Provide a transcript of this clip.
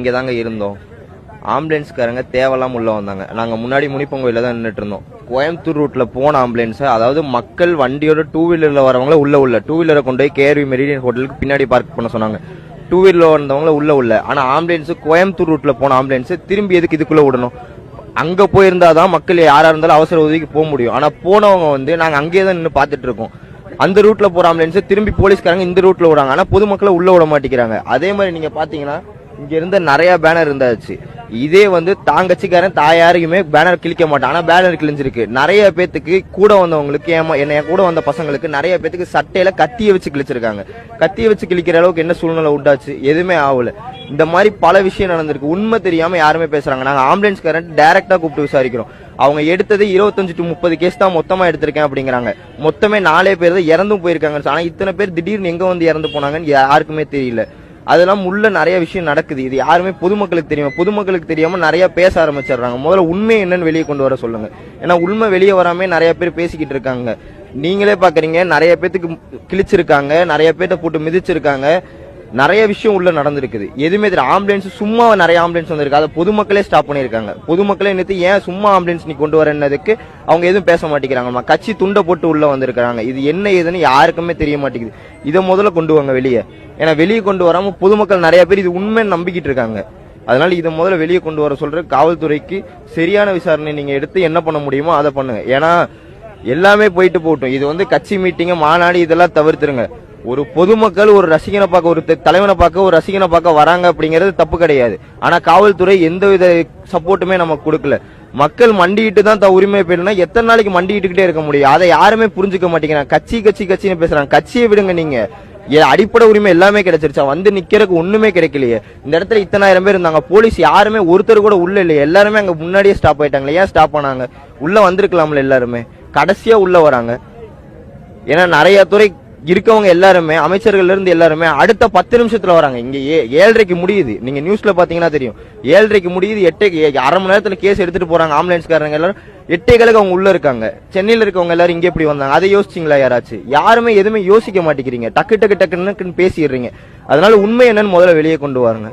இங்கே தாங்க இருந்தோம். ஆம்புலன்ஸ்காரங்க தேவையில்லாம உள்ள வந்தாங்க. நாங்கள் முன்னாடி முனிப்பங்கோயில தான் நின்றுட்டு இருந்தோம். கோயம்புத்தூர் ரூட்ல போன ஆம்புலன்ஸ் அதாவது மக்கள் வண்டியோட டூ வீலர்ல வரவங்கள உள்ள உள்ள டூ வீலரை கொண்டு போய் கேஆர்வி மெரிடியன் ஹோட்டலுக்கு பின்னாடி பார்க் பண்ண சொன்னாங்க. டூ வீலர்ல வந்தவங்கள உள்ள உள்ள. ஆனா ஆம்புலன்ஸ் கோயம்புத்தூர் ரூட்ல போன ஆம்புலன்ஸ் திரும்பி எதுக்கு இதுக்குள்ள விடணும்? அங்க போயிருந்தாதான் மக்கள் யாரா இருந்தாலும் அவசர உதவிக்கு போக முடியும். ஆனா போனவங்க வந்து நாங்க அங்கேயே தான் நின்று பார்த்துட்டு இருக்கோம். அந்த ரூட்ல போற ஆம்புலன்ஸ் திரும்பி போலீஸ்காரங்க இந்த ரூட்ல விடுறாங்க. ஆனா பொதுமக்களை உள்ள விட மாட்டேங்கிறாங்க. அதே மாதிரி நீங்க பாத்தீங்கன்னா இங்க இருந்த நிறைய பேனர் இருந்தாச்சு. இதே வந்து தாங்கச்சிக்காரன் தாயாரையுமே பேனர் கிழிக்க மாட்டான். ஆனா பேனர் கிழிஞ்சிருக்கு. நிறைய பேத்துக்கு கூட வந்தவங்களுக்கு ஏமா என்ன கூட வந்த பசங்களுக்கு நிறைய பேத்துக்கு சட்டையில கத்திய வச்சு கிழிச்சிருக்காங்க. கத்திய வச்சு கிழிக்கிற அளவுக்கு என்ன சூழ்நிலை உண்டாச்சு? எதுவுமே ஆகல. இந்த மாதிரி பல விஷயம் நடந்திருக்கு. உண்மை தெரியாம யாருமே பேசுறாங்க. நாங்க ஆம்புலன்ஸ்காரன் டைரக்டா கூப்பிட்டு விசாரிக்கிறோம். அவங்க எடுத்தது இருபத்தஞ்சு டு முப்பது கேஸ் தான் மொத்தமா எடுத்திருக்கேன் அப்படிங்கிறாங்க. மொத்தமே நாலே பேர் தான் இறந்தும் போயிருக்காங்க ஆனா இத்தனை பேர் திடீர்னு எங்க வந்து இறந்து போனாங்கன்னு யாருக்குமே தெரியல. அதெல்லாம் உள்ள நிறைய விஷயம் நடக்குது. இது யாருமே பொதுமக்களுக்கு தெரியும் பொதுமக்களுக்கு தெரியாம நிறைய பேச ஆரம்பிச்சிடுறாங்க. முதல்ல உண்மை என்னன்னு வெளியே கொண்டு வர சொல்லுங்க. ஏன்னா உண்மை வெளியே வராமே நிறைய பேர் பேசிக்கிட்டு இருக்காங்க. நீங்களே பாக்குறீங்க நிறைய பேத்துக்கு கிழிச்சிருக்காங்க நிறைய பேர்த்த போட்டு மிதிச்சிருக்காங்க. நிறைய விஷயம் உள்ள நடந்திருக்குது. எதுவுமே தெரியல. ஆம்புலன்ஸ் சும்மா நிறைய ஆம்புலன்ஸ் வந்திருக்கு. அதை பொதுமக்களே ஸ்டாப் பண்ணியிருக்காங்க. பொதுமக்களே நிறுத்தி ஏன் சும்மா ஆம்புலன்ஸ் நீ கொண்டு வரன்னதுக்கு அவங்க எதுவும் பேச மாட்டேங்கிறாங்க கட்சி துண்டை போட்டு உள்ள வந்திருக்கிறாங்க. இது என்ன ஏதுன்னு யாருக்குமே தெரிய மாட்டேங்குது. இதை முதல்ல கொண்டு வாங்க வெளியே. ஏன்னா வெளியே கொண்டு வராம பொதுமக்கள் நிறைய பேர் இது உண்மைன்னு நம்பிக்கிட்டு இருக்காங்க. அதனால இதை முதல்ல வெளியே கொண்டு வர சொல்ற காவல்துறைக்கு சரியான விசாரணை நீங்க எடுத்து என்ன பண்ண முடியுமோ அதை பண்ணுங்க. ஏன்னா எல்லாமே போயிட்டு போகட்டும். இது வந்து கட்சி மீட்டிங்கு மாநாடு இதெல்லாம் தவிர்த்துருங்க. ஒரு பொதுமக்கள் ஒரு ரசிகனை பார்க்க ஒரு தலைவனை பார்க்க ஒரு ரசிகனை பார்க்க வராங்க அப்படிங்கிறது தப்பு கிடையாது. ஆனா காவல்துறை எந்த வித சப்போர்ட்டுமே நமக்கு கொடுக்கல. மக்கள் மண்டிட்டு தான் த உரிமை போயிடுனா எத்தனை நாளைக்கு மண்டிக்கிட்டே இருக்க முடியும்? அதை யாருமே புரிஞ்சுக்க மாட்டேங்கிறாங்க. கட்சி கட்சி கட்சின்னு பேசுறாங்க. கட்சியை விடுங்க நீங்க. ஏ, அடிப்படை உரிமை எல்லாமே கிடைச்சிருச்சா? வந்து நிக்கிறதுக்கு ஒண்ணுமே கிடைக்கலையே. இந்த இடத்துல இத்தனாயிரம் பேர் இருந்தாங்க. போலீஸ் யாருமே ஒருத்தர் கூட உள்ள இல்லையே. எல்லாருமே அங்க முன்னாடியே ஸ்டாப் ஆயிட்டாங்களே. ஏன் ஸ்டாப் பண்ணாங்க உள்ள வந்திருக்கலாம்ல எல்லாருமே. கடைசியா உள்ள வராங்க. ஏன்னா நிறைய துறை இருக்கவங்க எல்லாருமே அமைச்சர்கள் இருந்து எல்லாருமே அடுத்த பத்து நிமிஷத்துல வராங்க. இங்க ஏ- ஏழரைக்கு முடியுது. நீங்க நியூஸ்ல பாத்தீங்கன்னா தெரியும். ஏழரைக்கு முடியுது எட்டு அரை மணி நேரத்துல கேஸ் எடுத்துட்டு போறாங்க ஆம்புலன்ஸ்காரங்க எல்லாரும். எட்டைகளுக்கு அவங்க உள்ள இருக்காங்க. சென்னையில இருக்கவங்க எல்லாரும் இங்க எப்படி வந்தாங்க? அதை யோசிச்சிங்களா யாராச்சும் யாருமே எதுவுமே யோசிக்க மாட்டேங்கிறீங்க. டக்கு டக்கு டக்குன்னு பேசிடுறீங்க. அதனால உண்மை என்னன்னு முதல்ல வெளியே கொண்டு வாருங்க.